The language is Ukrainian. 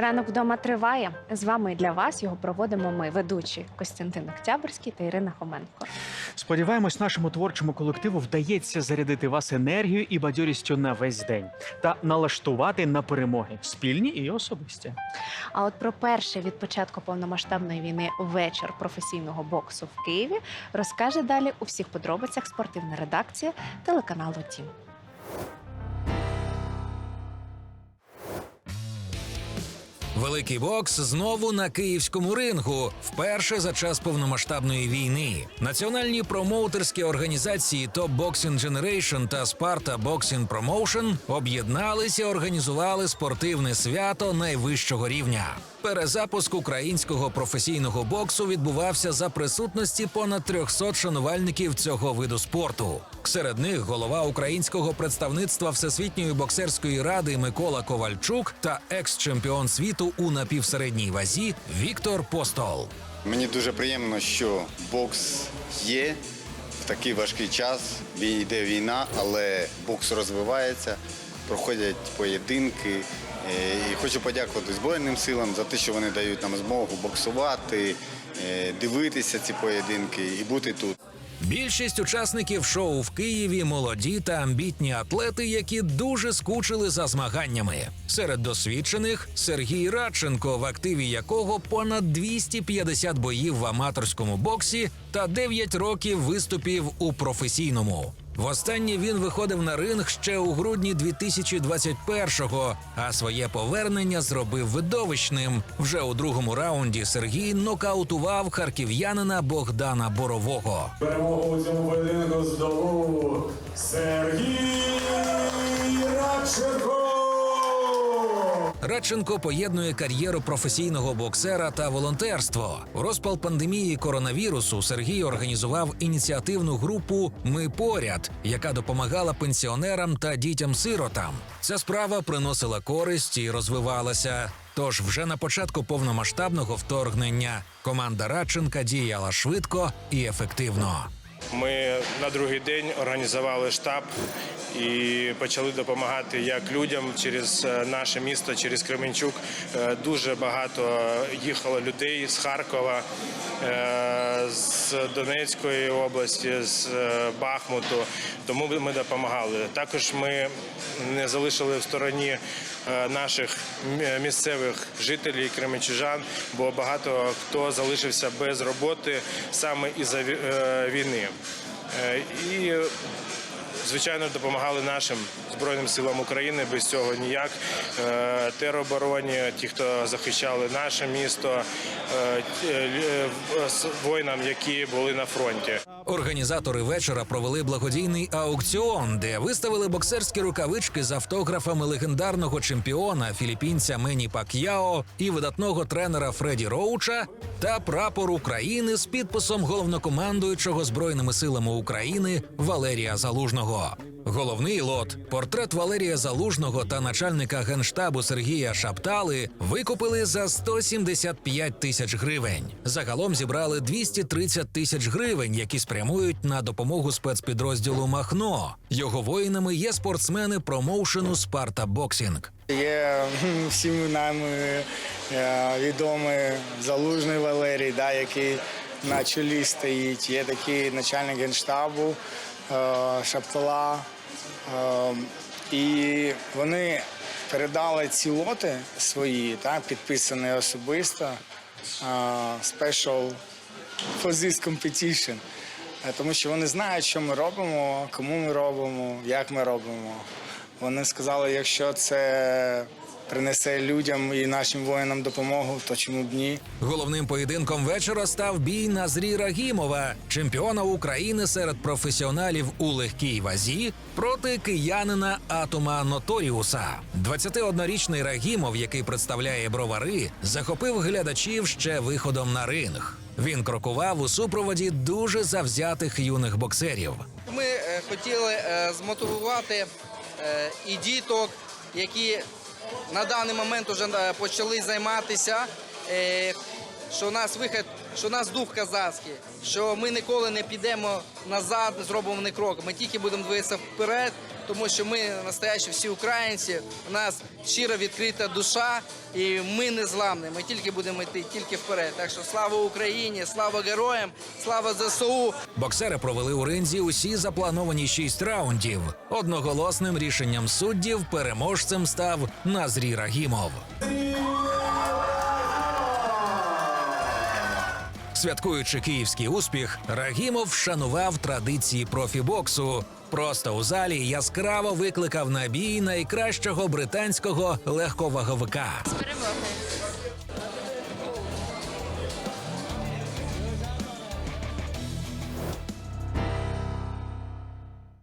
Ранок вдома триває. З вами і для вас його проводимо ми, ведучі Костянтин Октябрьський та Ірина Хоменко. Сподіваємось, нашому творчому колективу вдається зарядити вас енергією і бадьорістю на весь день та налаштувати на перемоги спільні і особисті. А от про перший від початку повномасштабної війни вечір професійного боксу в Києві розкаже далі у всіх подробицях спортивна редакція телеканалу Тім. Великий бокс знову на київському рингу. Вперше за час повномасштабної війни. Національні промоутерські організації Top Boxing Generation та Sparta Boxing Promotion об'єдналися, організували спортивне свято найвищого рівня. Перезапуск українського професійного боксу відбувався за присутності понад 300 шанувальників цього виду спорту. Серед них голова українського представництва Всесвітньої боксерської ради Микола Ковальчук та екс-чемпіон світу у напівсередній вазі Віктор Постол. Мені дуже приємно, що бокс є в такий важкий час. Вій- Йде війна, але бокс розвивається, проходять поєдинки. Е, І хочу подякувати Збройним силам за те, що вони дають нам змогу боксувати, е, дивитися ці поєдинки і бути тут. Більшість учасників шоу в Києві молоді та амбітні атлети, які дуже скучили за змаганнями. Серед досвідчених Сергій Радченко, в активі якого понад 250 боїв в аматорському боксі та 9 років виступів у професійному. Востаннє він виходив на ринг ще у грудні 2021-го, а своє повернення зробив видовищним. Вже у другому раунді Сергій нокаутував харків'янина Богдана Борового. Перемогу у цьому поєдинку здобув Сергій Радченко! Поєднує кар'єру професійного боксера та волонтерство. У розпал пандемії коронавірусу Сергій організував ініціативну групу Ми поряд, яка допомагала пенсіонерам та дітям-сиротам. Ця справа приносила користь і розвивалася. Тож вже на початку повномасштабного вторгнення команда Радченка діяла швидко і ефективно. Ми на другий день організували штаб і почали допомагати як людям через е, наше місто, через Кременчук. Е, Дуже багато їхало людей з Харкова, е, з Донецької області, з Бахмуту. Тому ми допомагали. Також ми не залишили в стороні наших місцевих жителів кременчужан, бо багато хто залишився без роботи саме із-за е, війни. Е, І звичайно допомагали нашим збройним силам України. Без цього ніяк. Е, Теробороні, ті, хто захищали наше місто, е, воїнам, які були на фронті. Організатори вечора провели благодійний аукціон, де виставили боксерські рукавички з автографами легендарного чемпіона філіппінця Мені Пак'яо і видатного тренера Фредді Роуча та прапор України з підписом головнокомандуючого збройними силами України Валерія Залужного. Головний лот портрет Валерія Залужного та начальника генштабу Сергія Шаптали викупили за 175 тисяч гривень. Загалом зібрали 230 тисяч гривень, які спрямують на допомогу спецпідрозділу Махно. Його воїнами є спортсмени промоушену Спарта Боксінг. Є всім нам е, відомий залужний Валерій, да, який на чолі стоїть. Є такий начальник генштабу е, Шаптала. Е, І вони передали ці лоти свої, так, підписані особисто. е, Special Physics competition. Е, Тому що вони знають, що ми робимо, кому ми робимо, як ми робимо. Вони сказали, якщо це принесе людям і нашим воїнам допомогу, то чому б ні? Головним поєдинком вечора став бій Назрі Рагімова, чемпіона України серед професіоналів у легкій вазі проти киянина Атома Ноторіуса. 21-річний Рагімов, який представляє бровари, захопив глядачів ще виходом на ринг. Він крокував у супроводі дуже завзятих юних боксерів. Ми е, хотіли е, змотивувати е, і діток, які на даний момент вже е, почали займатися. Що у нас вихід, що у нас дух казацький, що ми ніколи не підемо назад, не зробимо ні кроку. Ми тільки будемо дивитися вперед, тому що ми настоящі всі українці. У нас щира відкрита душа, і ми не зламні. Ми тільки будемо йти тільки вперед. Так що слава Україні, слава героям, слава ЗСУ. Боксери провели у ринзі усі заплановані шість раундів. Одноголосним рішенням суддів переможцем став Назрі Рагімов. Святкуючи київський успіх, Рагімов вшанував традиції профібоксу. Просто у залі яскраво викликав набій найкращого британського легковаговика. З перемоги.